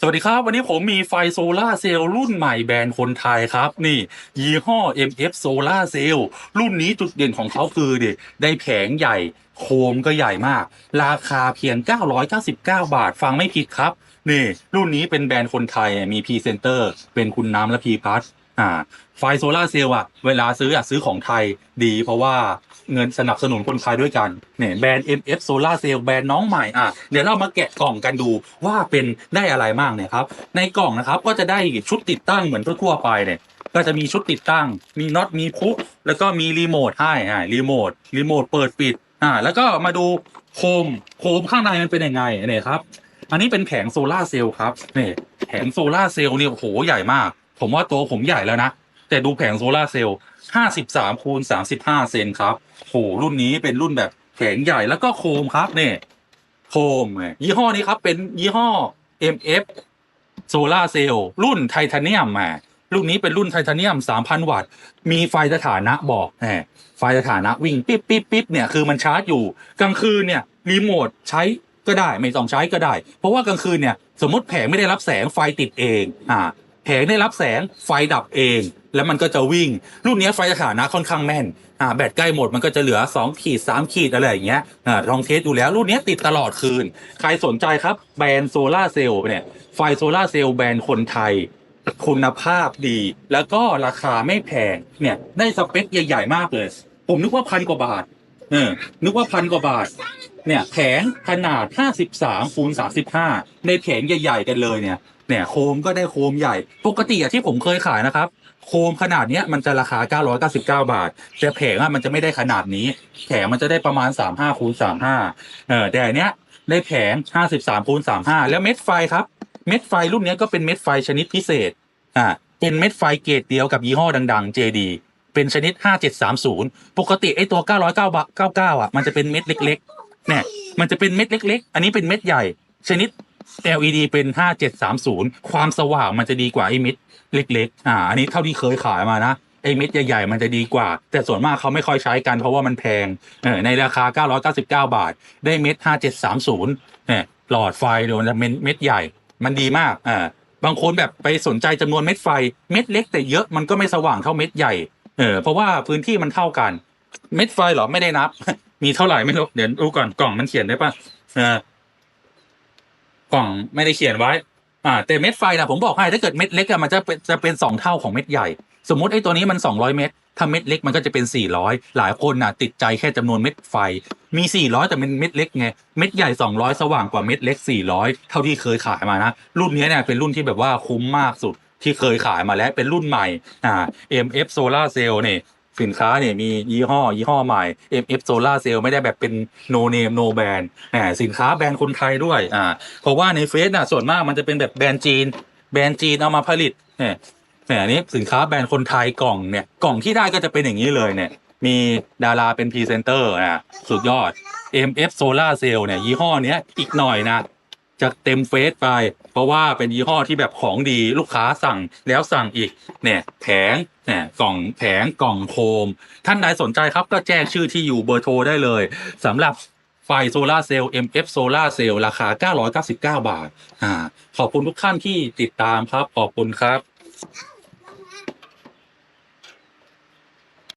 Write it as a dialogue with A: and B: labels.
A: สวัสดีครับ วันนี้ผมมีไฟโซลาเซลล์รุ่นใหม่แบรนด์คนไทยครับ นี่ ยี่ห้อ MF Solar Cell รุ่นนี้จุดเด่นของเขาคือดิได้แผงใหญ่โคมก็ใหญ่มาก ราคาเพียง 999 บาท ฟังไม่ผิดครับ นี่ รุ่นนี้เป็นแบรนด์คนไทยมีพรีเซนเตอร์ เป็นคุณน้ำและพีพัท อ่า ไฟโซลาเซลล์อะเวลาซื้ออะซื้อของไทยดี เพราะว่าเงินสนับสนุนคนไทยด้วยกันเนี่ยแบรนด์ MF Solar Cell แบรนด์น้องใหม่อะเดี๋ยวเรามาแกะกล่องกันดูว่าเป็นได้อะไรบ้างเนี่ยครับ ในกล่องนะครับก็จะได้ชุดติดตั้งเหมือนทั่วไปเนี่ยก็จะมีชุดติดตั้ง มีน็อตมีพุแล้วก็มีรีโมทให้อ่ารีโมทรีโมทเปิดปิดอ่าแล้วก็มาดูโคมโคมข้างในมันเป็นยังไงเนี่ยครับอันนี้เป็นแผงโซลาเซลล์ครับเนี่ยแผงโซลาเซลล์เนี่ยโหใหญ่มาก ผมว่าตัวผมใหญ่แล้วนะ แต่ดูแผงโซลาร์เซลล์53คูณ35เซนครับโหรุ่นนี้เป็นรุ่นแบบแผงใหญ่แล้วก็โคมครับเนี่ยโคมยี่ห้อนี้ครับเป็นยี่ห้อ MF โซลาเซลล์รุ่นไทเทเนียมมารุ่นนี้เป็นรุ่นไทเทเนียม 3,000 วัตต์ มีไฟสถานะบอกแหมไฟสถานะวิ่งปิ๊บปิ๊บปิ๊บเนี่ยคือมันชาร์จอยู่ กลางคืนเนี่ยรีโมทใช้ก็ได้ ไม่ต้องใช้ก็ได้ เพราะว่ากลางคืนเนี่ยสมมติแผงไม่ได้รับแสงไฟติดเอง อ่า แผงได้รับแสงไฟดับเอง แล้วมันก็จะวิ่ง รุ่นนี้ไฟสถานะค่อนข้างแม่นอ่าแบตใกล้หมดมันก็จะเหลือ 2 ขีด 3 ขีดอะไรอย่างเงี้ยอ่าลองเทสดูแล้วรุ่นนี้ติดตลอดคืน ใครสนใจครับแบรนด์โซลาเซลล์เนี่ยไฟโซลาเซลล์แบรนด์คนไทยคุณภาพดี แล้วก็ราคาไม่แพงเนี่ยได้สเปคใหญ่ ๆ มากเลย ผมนึกว่าพันกว่าบาทเออนึกว่าพันกว่าบาท เนี่ยแผงขนาด 53คูณ35 ในแผงใหญ่ ๆ กันเลยเนี่ย เนี่ยโคมก็ได้โคมใหญ่ ปกติอะที่ผมเคยขายนะครับ โคมขนาดเนี้ยมันจะราคา 999 บาท แต่แผงอะมันจะไม่ได้ขนาดนี้ แผงมันจะได้ประมาณ 35คูณ35เออแต่อันเนี้ยได้แผง 53คูณ35 แล้วเม็ดไฟครับ เม็ดไฟรุ่นเนี้ยก็เป็นเม็ดไฟชนิดพิเศษอ่าเป็นเม็ดไฟเกรดเดียวกับยี่ห้อดังๆ JD เป็นชนิด 5730 ปกติไอ้ตัว 999 อะ มันจะเป็นเม็ดเล็กๆเนี่ยมันจะเป็นเม็ดเล็ก ๆ อันนี้เป็นเม็ดใหญ่ชนิด LED เป็น 5730 ความสว่างมันจะดีกว่าไอ้ม็ดเล็ก ๆ อ่า อันนี้เท่าที่เคยขายมานะไอ้เม็ดใหญ่ ๆ มันจะดีกว่า แต่ส่วนมากเขาไม่ค่อยใช้กันเพราะว่ามันแพงเออในราคา 999 บาท ได้เม็ด 5730เนี่ยหลอดไฟเดี๋ยวมันเป็นเม็ดใหญ่ มันดีมากอ่าบางคนแบบไปสนใจจำนวนเม็ดไฟ เม็ดเล็กแต่เยอะมันก็ไม่สว่างเท่าเม็ดใหญ่เออเพราะว่าพื้นที่มันเท่ากัน เม็ดไฟเหรอไม่ได้นับ มีเท่าไหร่ไม่รู้เดี๋ยวดูก่อนกล่องมันเขียนได้ปะเออ กล่องไม่ได้เขียนไว้ อ่า แต่เม็ดไฟนะผมบอกให้ถ้าเกิดเม็ดเล็กอะมันจะเป็นจะเป็นสองเท่าของเม็ดใหญ่ สมมติไอ้ตัวนี้มัน200เม็ดถ้าเม็ดเล็กมันก็จะเป็น 400 หลายคนน่ะ ติดใจแค่จำนวนเม็ดไฟ มี 400 แต่เป็นเม็ดเล็กไง เม็ดใหญ่ 200 สว่างกว่าเม็ดเล็ก 400 เท่าที่เคยขายมานะ รุ่นนี้เนี่ยเป็นรุ่นที่แบบว่าคุ้มมากสุดที่เคยขายมาแล้วเป็นรุ่นใหม่อ่า MF Solar Cell เนี่ย สินค้าเนี่ยมียี่ห้อ ยี่ห้อใหม่ MF Solar Cell ไม่ได้แบบเป็น no name no brand อ่าสินค้าแบรนด์คนไทยด้วยอ่าเพราะว่าในเฟซน่ะส่วนมากมันจะเป็นแบบแบรนด์จีน แบรนด์จีนเอามาผลิตเนี่ยเนี่ยอันนี้สินค้าแบรนด์คนไทยกล่องเนี่ยกล่องที่ได้ก็จะเป็นอย่างนี้เลยเนี่ยมีดาราเป็นพรีเซนเตอร์อะสุดยอด MF Solar Cell เนี่ยยี่ห้อเนี้ยอีกหน่อยนะ จะเต็มเฟซไป เพราะว่าเป็นยี่ห้อที่แบบของดีลูกค้าสั่งแล้วสั่งอีกเนี่ยแผงเนี่ยกล่องแผงกล่องโคม ท่านใดสนใจครับก็แจ้งชื่อที่อยู่เบอร์โทรได้เลยสำหรับไฟโซลาเซลล์ MF โซลาเซลล์ราคา 999 บาทอ่าขอบคุณทุกท่านที่ติดตามครับ ขอบคุณครับ